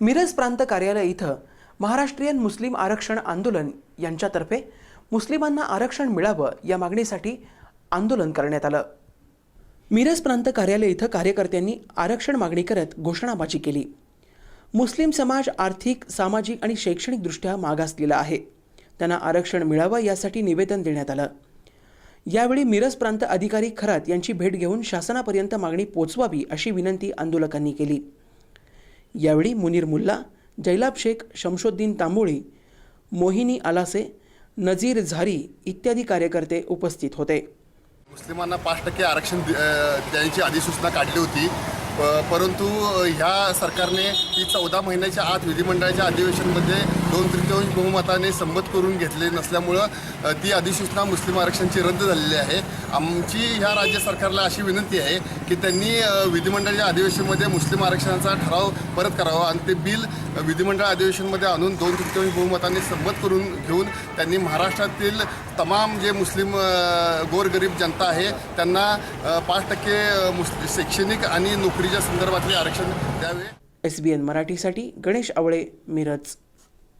मिरज प्रांत कार्यालय इथं महाराष्ट्रीयन मुस्लिम आरक्षण आंदोलन यांच्यातर्फे मुस्लिमांना आरक्षण मिळावं या मागणीसाठी आंदोलन करण्यात आलं. मिरज प्रांत कार्यालय इथं कार्यकर्त्यांनी आरक्षण मागणी करत घोषणाबाजी केली. मुस्लिम समाज आर्थिक सामाजिक आणि शैक्षणिकदृष्ट्या मागासलेला आहे. त्यांना आरक्षण मिळावं यासाठी निवेदन देण्यात आलं. यावेळी मिरज प्रांत अधिकारी खरात यांची भेट घेऊन शासनापर्यंत मागणी पोचवावी अशी विनंती आंदोलकांनी केली. यावेळी मुनीर मुल्ला जैलाब शेख शमशोद्दीन तांबोळी मोहिनी आलासे नजीर झारी इत्यादी कार्यकर्ते उपस्थित होते. मुस्लिमांना पाच टक्के आरक्षण द्यायची अधिसूचना काढली होती. प- परंतु ह्या सरकारने ती चौदा महिन्याच्या आत विधिमंडळाच्या अधिवेशनमध्ये दोन तृतीयांश बहुमताने संमत करून घेतले नसल्यामुळं ती अधिसूचना मुस्लिम आरक्षणची रद्द झालेली आहे. आमची ह्या राज्य सरकारला अशी विनंती आहे की त्यांनी विधिमंडळाच्या अधिवेशनमध्ये मुस्लिम आरक्षणाचा ठराव परत करावा आणि ते बिल विधिमंडळ अधिवेशनमध्ये आणून दोन तृतीयांश बहुमताने संमत करून घेऊन त्यांनी महाराष्ट्रातील तमाम जे मुस्लिम गोरगरीब जनता आहे त्यांना पाच टक्के अ, मुस शैक्षणिक आणि नोकरी नोकरीच्या संदर्भातले आरक्षण द्यावे. एस बी एन मराठीसाठी गणेश आवळे मिरज.